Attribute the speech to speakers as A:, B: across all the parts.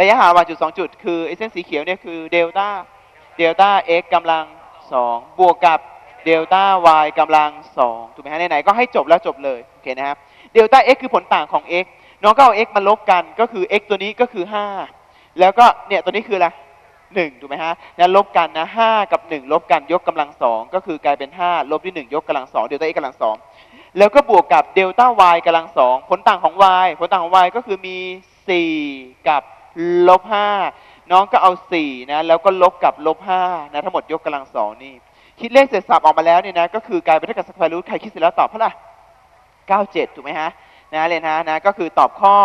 A: ระยะห่างระหว่างจุดสองจุด คือไอเส้นสีเขียวเนี่ยคือเดลต้าเดลต้า x กำลังสองบวกกับเดลต้า y กำลังสองถูกไหมฮะไหนๆก็ให้จบแล้วจบเลยโอเคนะครับเดลต้า x คือผลต่างของ x น้องก็เอา x มาลบกันก็คือ x ตัวนี้ก็คือ 5 แล้วก็เนี่ยตัวนี้คืออะไรหนึ่งถูกไหมฮะแล้วลบกันนะห้ากับหนึ่งลบกันยกกำลังสองก็คือกลายเป็นห้าลบด้วยหนึ่งยกกำลังสองเดลต้า x กำลังสองแล้วก็บวกกับเดลต้า y กำลังสองผลต่างของ y ผลต่างของ y ก็คือมี4กับ ลบ5น้องก็เอา4นะแล้วก็ลบกับลบ5นะทั้งหมดยกกำลังสองนี่คิดเลขเสร็จสับออกมาแล้วเนี่ยนะก็คือกลายเป็นเท่ากับสแควร์รูทใครคิดเสร็จแล้วตอบเท่าไหร่97ถูกไหมฮะนะเรียนะนะก็คือตอบข้อ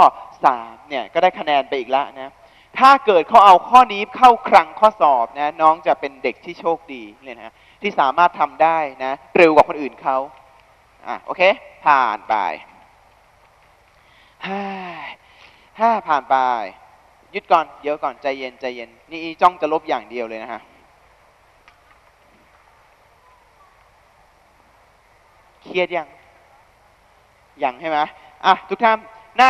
A: 3เนี่ยก็ได้คะแนนไปอีกแล้วนะถ้าเกิดเขาเอาข้อนี้เข้าคลังข้อสอบนะน้องจะเป็นเด็กที่โชคดีเลยนะที่สามารถทำได้นะเร็วกว่าคนอื่นเขาอะโอเค ผ่านไปห้าผ่านไป ยึดก่อนเดี๋ยวก่อนใจเย็นใจเย็น นี่จ้องจะลบอย่างเดียวเลยนะฮะเครียดยังยังใช่ไหมอะทุกท่านหน้า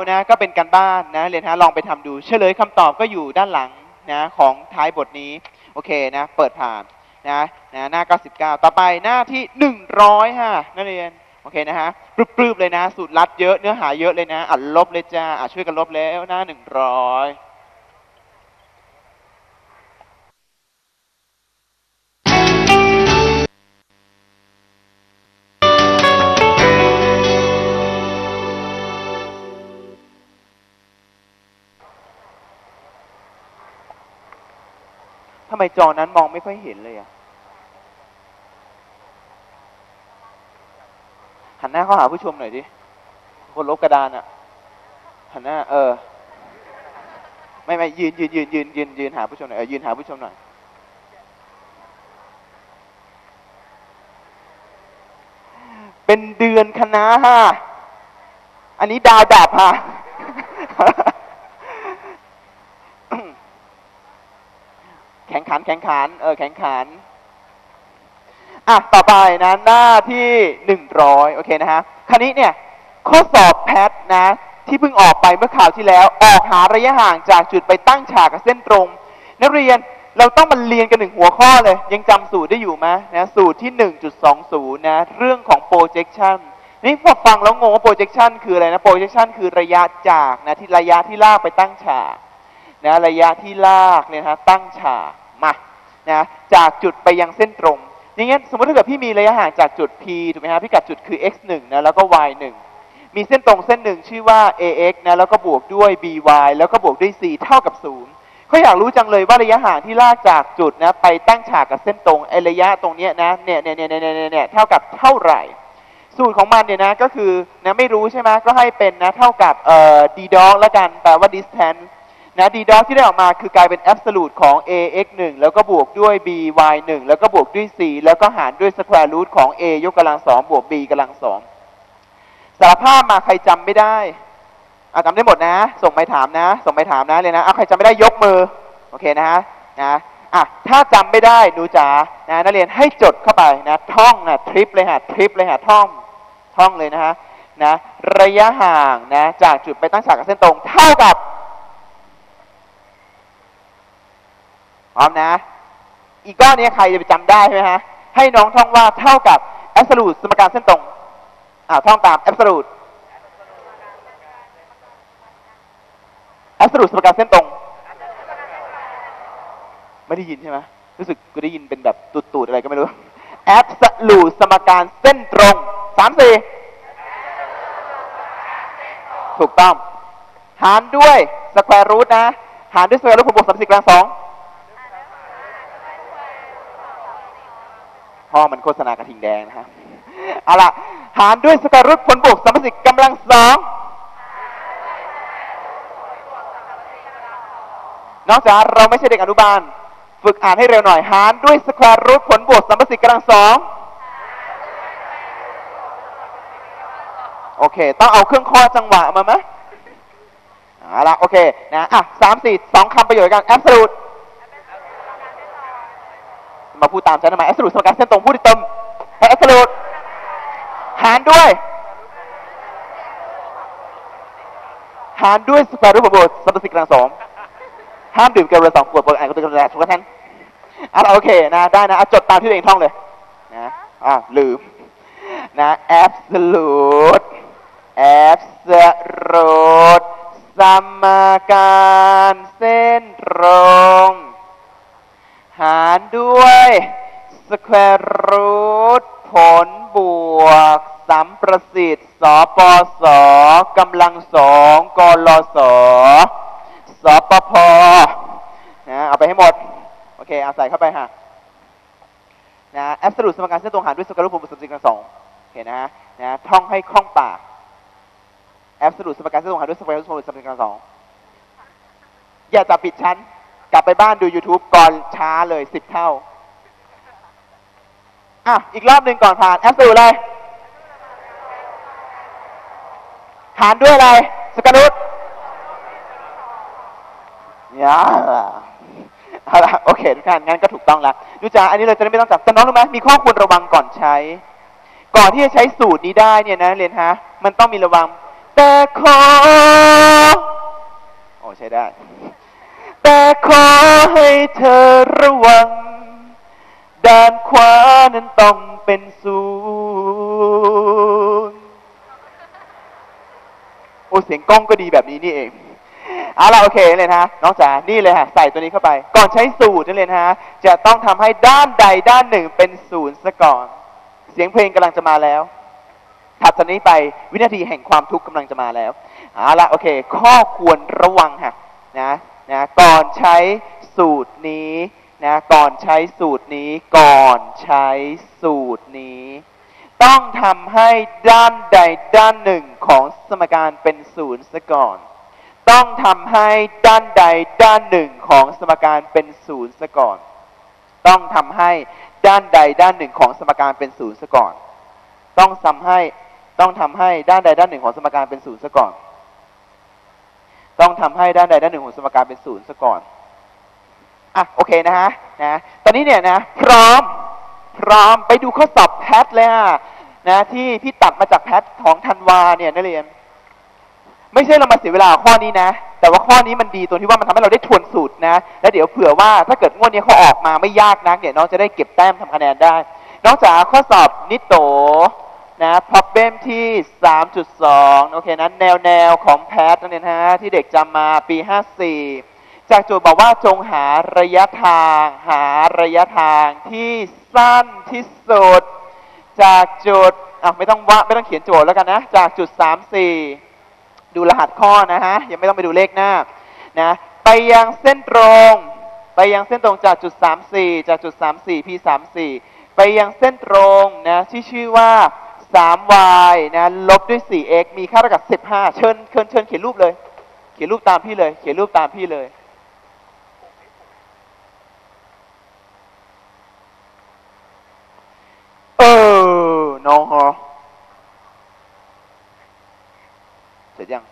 A: 99 นะก็เป็นการบ้านนะเรียนฮะลองไปทำดู เฉลยคำตอบก็อยู่ด้านหลังนะของท้ายบทนี้ โอเคนะ เปิดผ่านนะนะหน้า 99 ต่อไปหน้าที่ 100ฮะนักเรียน อเคนะฮะปลื้บๆเลยนะ สูตรลัดเยอะเนื้อหาเยอะเลยนะอะลบเลยจ้าอะช่วยกันลบแล้วหน้า100ทำไมจอนั้นมองไม่ค่อยเห็นเลยอะ หันหน้าเข้าหาผู้ชมหน่อยดิ คนลบกระดานอะหันหน้า เออ ไม่ไม่ยืนยืนยืนยืนยืนยืนหาผู้ชมหน่อยเออยืนหาผู้ชมหน่อย เป็นเดือนคณะฮะอันนี้ดาวดับฮะแข่งขันแข่งขัน เออ แข่งขัน อะต่อไปนะหน้าที่หนึ่งร้อยโอเคนะฮะคราวนี้เนี่ยข้อสอบแพทนะ ที่เพิ่งออกไปเมื่อข่าวที่แล้ว ออกหาระยะห่างจากจุดไปตั้งฉากกับเส้นตรง นักเรียนเราต้องมาเรียนกันหนึ่งหัวข้อเลย ยังจำสูตรได้อยู่ไหมนะสูตรที่ 1.20 นะ เรื่องของ projection นี่พอฟังแล้วงงว่า projection คืออะไรนะ projection คือระยะจากนะที่ระยะที่ลากไปตั้งฉากนะระยะที่ลากเนี่ยนะตั้งฉากมานะจากจุดไปยังเส้นตรง อย่างงั้นสมมติถ้าเกิดพี่มีระยะห่างจากจุด P ถูกไหมฮะพิกัดจุดคือ x 1นะแล้วก็ y 1มีเส้นตรงเส้นหนึ่งชื่อว่า ax นะแล้วก็บวกด้วย by แล้วก็บวกด้วย c เท่ากับ0เขาอยากรู้จังเลยว่าระยะห่างที่ลากจากจุดนะไปตั้งฉากกับเส้นตรงไอระยะตรงเนี้ยนะเนี่ยเนี่ยเนี่ยเนี่ยเนี่ยเท่ากับเท่าไหร่ สูตรของมันเนี่ยนะก็คือนะไม่รู้ใช่ไหมก็ให้เป็นนะเท่ากับเอ่อ d dog แล้วกันแปลว่า distance นะ d dog ที่ได้ออกมาคือกลายเป็น absolute ของ ax 1แล้วก็บวกด้วย by 1แล้วก็บวกด้วย c แล้วก็หารด้วย square root ของ a ยกกำลังสองบวก b กำลังสองสารภาพมาใครจำไม่ได้อะจำได้หมดนะ ส่งไปถามนะ ส่งไปถามนะเลยนะเอาใครจำไม่ได้ยกมือ โอเคนะฮะนะอะถ้าจำไม่ได้หนูจ๋านะนักเรียนให้จดเข้าไปนะท่องนะทริปเลยฮะทริปเลยฮะท่องท่องเลยนะฮะนะระยะห่างนะจากจุดไปตั้งฉากกับเส้นตรง เท่ากับ พร้อมนะ อีกก้อนนี้ใครจะไปจำได้ใช่ไหมฮะ ให้น้องท่องว่าเท่ากับ absolute สมการเส้นตรงอ่าท่องตาม absolute absolute สมการเส้นตรง ไม่ได้ยินใช่ไหมรู้สึกกูได้ยินเป็นแบบตูดๆอะไรก็ไม่รู้ absolute สมการเส้นตรงสามสี่ถูกต้อง หารด้วย square root นะ หารด้วย square root ผลบวกสามสิบกลางสอง พ่อมันโฆษณากระทิงแดงนะฮะเอาล่ะ หารด้วยสกวรูทผลบวกสัมพัสิกกำลังสองนอกจากเราไม่ใช่เด็กอนุบาล ฝึกอ่านให้เร็วหน่อย หารด้วยสแควร์รูทผลบวกสัมพัสิกกำลังสองโอเค ต้องเอาเครื่องข้อจังหวะมาไหมเอาล่ะโอเค นะ อะสามสี่สองคำประโยชน์กัน absolute มาพูดตามฉันทำไม absolute สมการเส้นตรงพูดติดเติมให้ absolute หารด้วย หารด้วยสแควร์รูทบวกสัมประสิทธิ์กลังสองห้ามดื่มเกินวันละสองขวดบวกอ่านก็ต้องกระแสทุกท่านอะโอเคนะได้นะอะจดตามที่ตัวเองท่องเลยนะอะลืมนะ absolute absolute สมการเส้นตรง หารด้วยสแควร์รูทผลบวกสัมประสิทธิ์สปสกำลังสองกลสสปพนะเอาไปให้หมด โอเคเอาใส่เข้าไปฮะนะแอบสรุปสมการเส้นตรงหารด้วยสแควร์รูทผลบวกสัมประสิทธิ์กำลังสองโอเคนะนะท่องให้คล่องปากแอบสรุปสมการเส้นตรงหารด้วยสแควร์รูทผลบวกสัมประสิทธิ์กำลังสองอย่าจับปิดชั้น กลับไปบ้านดู YouTube ก่อนช้าเลยสิบเท่า อะ อีกรอบหนึ่งก่อนผ่าน แอปสูอะไรหารด้วยอะไร สกนุตยาเอาละโอเคทุกท่านงั้นก็ถูกต้องแล้วดูจ้าอันนี้เราจะได้ไม่ต้องจับแต่น้องรู้ไหมมีข้อควรระวังก่อนใช้ ก่อนที่จะใช้สูตรนี้ได้เนี่ยนะเรียนฮะ มันต้องมีระวัง แต่ขอโอ้ใช้ได้ แต่ขอให้เธอระวัง ด้านขวานั้นต้องเป็นศูนย์โอ้เสียงกล้องก็ดีแบบนี้นี่เองเอาละโอเคเลยนะน้องจ๋านี่เลยฮะใส่ตัวนี้เข้าไป ก่อนใช้สูตรนั่นเลยนะฮะจะต้องทำให้ด้านใดด้านหนึ่งเป็นศูนย์ซะก่อน เสียงเพลงกำลังจะมาแล้วถัดจากนี้ไปวินาทีแห่งความทุกข์กำลังจะมาแล้วเอาละโอเค ข้อควรระวังฮะนะ นะก่อนใช้สูตรนี้นะก่อนใช้สูตรนี้ก่อนใช้สูตรนี้ ต้องทำให้ด้านใดด้านหนึ่งของสมการเป็นศูนย์ซะก่อน ต้องทำให้ด้านใดด้านหนึ่งของสมการเป็นศูนย์ซะก่อน ต้องทำให้ด้านใดด้านหนึ่งของสมการเป็นศูนย์ซะก่อน ต้องทำให้ต้องทำให้ด้านใดด้านหนึ่งของสมการเป็นศูนย์ซะก่อน ต้องทำให้ด้านใดด้านหนึ่งของสมการเป็นศูนย์ซะก่อนอะโอเคนะฮะนะตอนนี้เนี่ยนะพร้อมพร้อมไปดูข้อสอบแพทเลยฮะนะที่พี่ตัดมาจากแพทของธันวาเนี่ยนักเรียน ไม่ใช่เรามาเสียเวลาข้อนี้นะ แต่ว่าข้อนี้มันดีตรงที่ว่ามันทำให้เราได้ทวนสูตรนะ แล้วเดี๋ยวเผื่อว่าถ้าเกิดงวดนี้เขาออกมาไม่ยากนักเนี่ยน้องจะได้เก็บแต้มทำคะแนนได้ นองจ๋าข้อสอบนิโต นะพอเบมที่ 3.2 โอเคนะแนวแนวของแพทนั่นเองฮะที่เด็กจำมาปี 54 จากโจทย์บอกว่าจงหาระยะทางหาระยะทางที่สั้นที่สุด จากจุดอะไม่ต้องว่าไม่ต้องเขียนโจทย์แล้วกันนะ จากจุด 34 ดูรหัสข้อนะฮะยังไม่ต้องไปดูเลขหน้านะไปยังเส้นตรง ไปยังเส้นตรงจากจุด 34 จากจุด 34 p 34 ไปยังเส้นตรงนะที่ชื่อว่า 3y นะลบด้วย 4x มีค่าเท่ากับ 15 เชิญเชิญเชิญเขียนรูปเลย เขียนรูปตามพี่เลย เขียนรูปตามพี่เลย เออ น้องฮะเสร็จยัง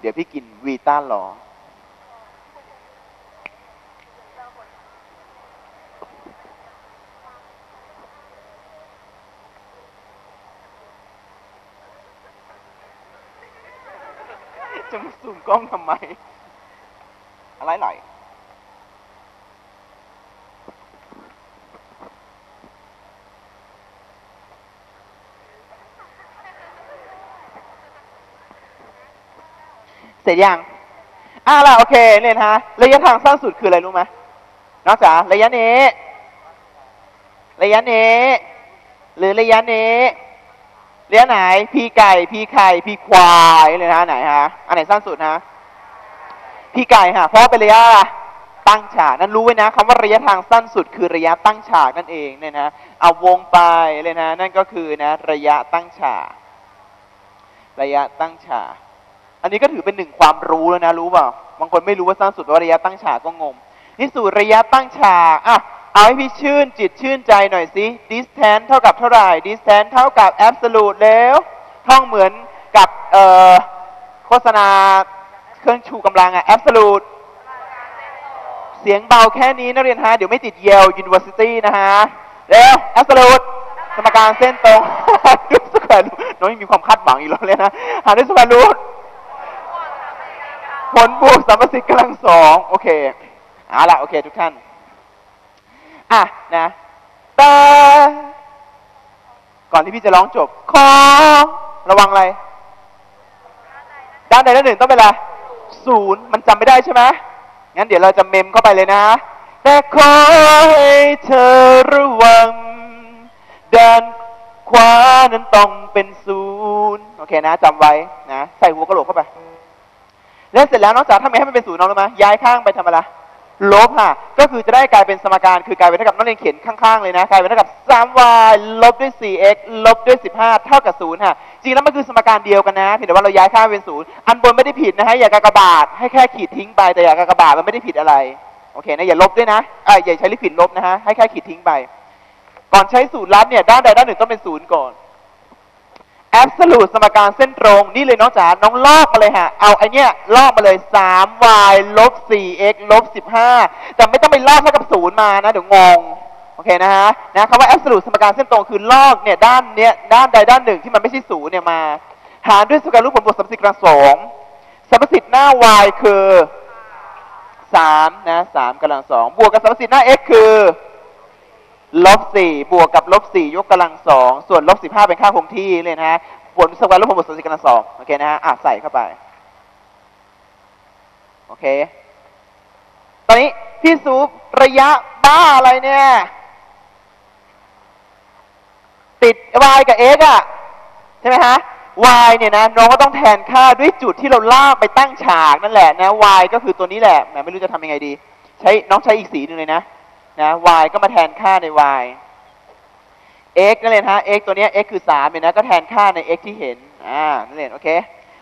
A: เดี๋ยวพี่กินวีต้ารอ จะมาซูม กล้องทำไม อะไรหน่อย เสร็จยังอ่าล่ะโอเคเนี่ยนะฮะ ระยะทางสั้นสุดคืออะไรรู้ไหมนอกจากระยะนี้ ระยะนี้ หรือระยะนี้ ระยะไหน พีไก่ พีไข่ พีควายเลยนะไหนฮะ อันไหนสั้นสุดฮะ พีไก่ฮะ เพราะเป็นระยะตั้งฉาก นั้นรู้ไว้นะคำว่าระยะทางสั้นสุดคือระยะตั้งฉากนั่นเองเนี่ยนะ เอาวงไปเลยนะ นั่นก็คือนะ ระยะตั้งฉาก ระยะตั้งฉาก อันนี้ก็ถือเป็นหนึ่งความรู้แล้วนะ รู้เปล่า บางคนไม่รู้ว่าสั้นสุดว่าระยะตั้งฉากก็งงนี่สูตรระยะตั้งฉากอะ เอาให้พี่ชื่นจิตชื่นใจหน่อยสิ distance เท่ากับเท่าไหร่ distance เท่ากับ absolute แล้วท่องเหมือนกับโฆษณาเครื่องชูกำลังอะ absolute เสียงเบาแค่นี้นักเรียนฮะ เดี๋ยวไม่ติดเยล University นะฮะ แล้ว absolute สมการเส้นตรงด้วยสแควร์รูทน้องยังมีความคาดหวังอีกแล้วเลยนะหาด้วยสแควร์รูทผลบวกสามสิบกำลังสองโอเคเอาละโอเคทุกท่าน อะนะแต่ก่อนที่พี่จะร้องจบ ขอ ระวังอะไร ด้านใดด้านหนึ่งต้องเป็นอะไรศูนย์มันจำไม่ได้ใช่ไหมงั้นเดี๋ยวเราจะเมมเข้าไปเลยนะ แต่ขอให้เธอระวัง ด้านขวานั้นต้องเป็นศูนย์โอเคนะจำไว้นะ ใส่หัวกระโหลกเข้าไป แล้วเสร็จแล้วนอกจากทำไงให้มันเป็นศูนย์น้องรู้ไหมย้ายข้างไปทำอะไร ลบค่ะ ก็คือจะได้กลายเป็นสมการคือกลายเป็นเท่ากับนักเรียนเขียนข้างๆเลยนะกลายเป็นเท่ากับ 3y ลบด้วย 4x ลบด้วย 15 เท่ากับ0ค่ะ จริงแล้วมันคือสมการเดียวกันนะเพียงแต่ว่าเราย้ายข้าเป็นศูนย์อันบนไม่ได้ผิดนะฮะอย่ากากบาทให้แค่ขีดทิ้งไปแต่อย่ากากบาทมันไม่ได้ผิดอะไรโอเคนะอย่าลบด้วยนะอ่ออย่าใช้ลิขิตลบนะฮะให้แค่ขีดทิ้งไป ก่อนใช้สูตรลัดเนี่ยด้านใดด้านหนึ่งต้องเป็นศูนย์ก่อน absolute สมการเส้นตรงนี่เลยน้องจ๋าน้องลอกมาเลยฮะ เอาไอเนี้ยลอกมาเลย 3y ลบ 4x ลบ 15 แต่ไม่ต้องไปลอกเท่ากับศูนย์มานะ เดี๋ยวงง โอเคนะฮะนะคำว่า absolute สมการเส้นตรงคือลอกเนี่ยด้านเนี้ยด้านใดด้านหนึ่งที่มันไม่ใช่ศูนย์เนี่ยมา หารด้วยสมการรูปผลบวกสมสิบกำลังสองสมสิทธิ์หน้า y คือ3นะ3กำลังสองบวกกับสมสิทธิ์หน้า x คือ ลบสี่บวกกับลบสี่ยกกำลังสองส่วนลบสิบห้าเป็นค่าคงที่เลยนะฮะผลสกวาร์ลบผลบวกสองสิบกำลังสองโอเคนะฮะอะใส่เข้าไปโอเค ตอนนี้พี่ซูประยะบ้าอะไรเนี่ย ติด y กับ x อะใช่ไหมฮะ y เนี่ยนะน้องก็ต้องแทนค่าด้วยจุดที่เราลากไปตั้งฉากนั่นแหละนะ y ก็คือตัวนี้แหละแหมไม่รู้จะทำยังไงดี ใช้น้องใช้อีกสีหนึ่งเลยนะ นะ y ก็มาแทนค่าใน y x นั่นเลยนะฮะ x ตัวนี้ x คือ3เนี่ยนะ ก็แทนค่าใน x ที่เห็น อ่า นั่นเลยโอเค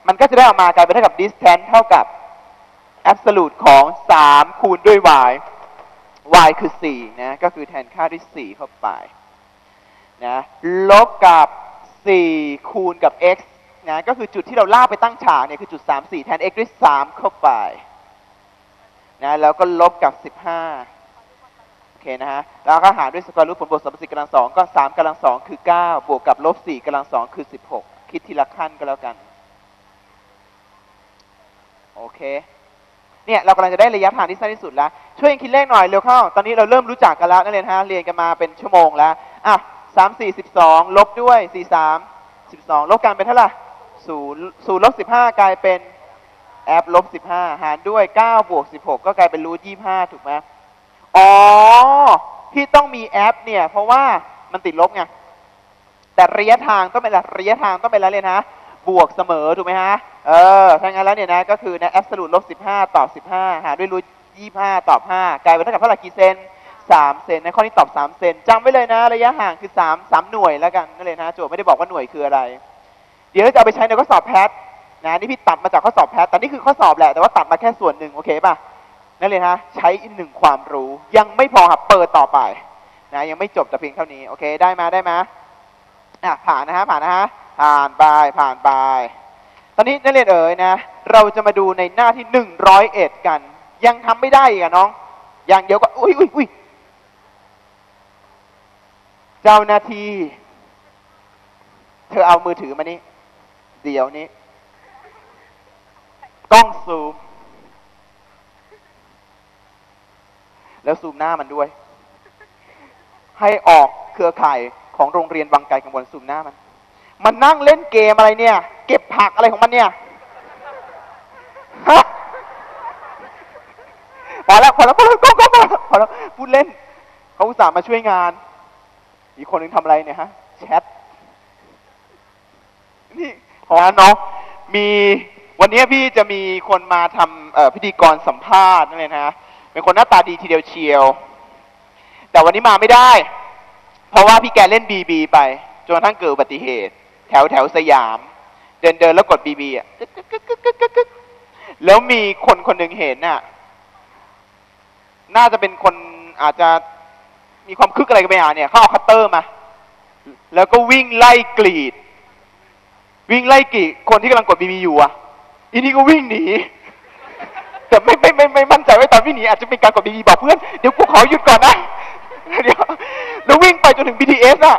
A: มันก็จะได้ออกมากลายเป็นเท่ากับ distance เท่ากับ absolute ของ 3 คูณด้วย y y คือ 4 นะ ก็คือแทนค่าด้วย 4 เข้าไป นะ ลบกับ 4 คูณกับ x นะ ก็คือจุดที่เราลากไปตั้งฉากเนี่ย คือจุด 3 4 แทน x ด้วย 3 เข้าไป นะ แล้วก็ลบกับ 15 อเคนะฮะแล้วก็หารด้วยสกอร์รูทผลบวกสมสิกำลังสองก็สามกำลังสองคือเก้าบวกกับลบสี่กำลังสองคือสิบหกคิดทีละขั้นก็แล้วกัน โอเค เนี่ยเรากำลังจะได้ระยะทางที่สั้นที่สุดแล้ว ช่วยกันคิดเลขหน่อยเร็วเข้า ตอนนี้เราเริ่มรู้จักกันแล้วนักเรียนฮะเรียนกันมาเป็นชั่วโมงแล้วอะสามสี่สิบสองลบด้วยสี่สามสิบสองลบกันเป็นเท่าไหร่ศูนย์ศูนย์ลบสิบห้ากลายเป็นแอปลบสิบห้าหารด้วยเก้าบวกสิบหกก็กลายเป็นรูทยี่ห้าถูกไหม อ๋อ ที่ต้องมีแอปเนี่ย เพราะว่ามันติดลบไง แต่ระยะทางต้องเป็นอะไรระยะทางต้องเป็นอะไรเลยนะ บวกเสมอถูกไหมฮะ เออ ถ้างั้นแล้วเนี่ยนะ ก็คือนะ absolute ลบ15ตอบ15หารด้วยรูท25ตอบ5กลายเป็นเท่ากับเท่าไหร่กี่เซน3เซนในข้อนี้ตอบ3เซนจำไว้เลยนะ ระยะห่างคือ3 3หน่วยแล้วกันนั่นเลยนะโจทย์ไม่ได้บอกว่าหน่วยคืออะไร เดี๋ยวจะเอาไปใช้ในข้อสอบแพทนะนี่พี่ตัดมาจากข้อสอบแพทแต่นี่คือข้อสอบแหละแต่ว่าตัดมาแค่ส่วนหนึ่งโอเคป่ะ นั่นเลยฮะใช้อีกหนึ่งความรู้ยังไม่พอครับเปิดต่อไปนะยังไม่จบแต่เพียงเท่านี้โอเคได้มาได้มาอะผ่านนะฮะผ่านนะฮะผ่านไปผ่านไปตอนนี้นักเรียนเอ๋ยนะ เราจะมาดูในหน้าที่หนึ่งร้อยเอ็ดกัน ยังทำไม่ได้อีกอะน้อง อย่างเดียวก็อุ้ยอุ้ยอุ้ยเจ้าหน้าที่เธอเอามือถือมานี่เดี๋ยวนี้ กล้องซูม แล้วซูมหน้ามันด้วย ให้ออกเครือข่ายของโรงเรียนวังไกลกังวลซูมหน้ามัน มันนั่งเล่นเกมอะไรเนี่ย เก็บผักอะไรของมันเนี่ยฮะพอแล้วพอแล้วพอแล้วก็ก็พอแล้วพอแล้วพูดเล่นเขาอุตส่าห์มาช่วยงาน อีกคนหนึ่งทำอะไรเนี่ยฮะแชทนี่ขอน้องมีวันนี้พี่จะมีคนมาทำพิธีกรสัมภาษณ์นั่นเลยนะฮะ เป็นคนหน้าตาดีทีเดียวเชียว แต่วันนี้มาไม่ได้ เพราะว่าพี่แกเล่นบีบีไป จนกระทั่งเกิดอุบัติเหตุ แถวแถวสยาม เดินเดินแล้วกดบีบีอะแล้วมีคนคนหนึ่งเห็นน่ะ น่าจะเป็นคนอาจจะมีความคึกอะไรกันไปอะเนี่ยเขาเอาคัตเตอร์มา แล้วก็วิ่งไล่กรีด วิ่งไล่กรีดคนที่กำลังกดบีบีอยู่อะอีนี่ก็วิ่งหนี แต่ไม่ไม่ไม่ไม่มั่นใจว่าตอนวิ่งหนีอาจจะเป็นการกดบีบีบอกเพื่อนเดี๋ยวกูขอหยุดก่อนนะเดี๋ยวแล้ววิ่งไปจนถึง BTS อะ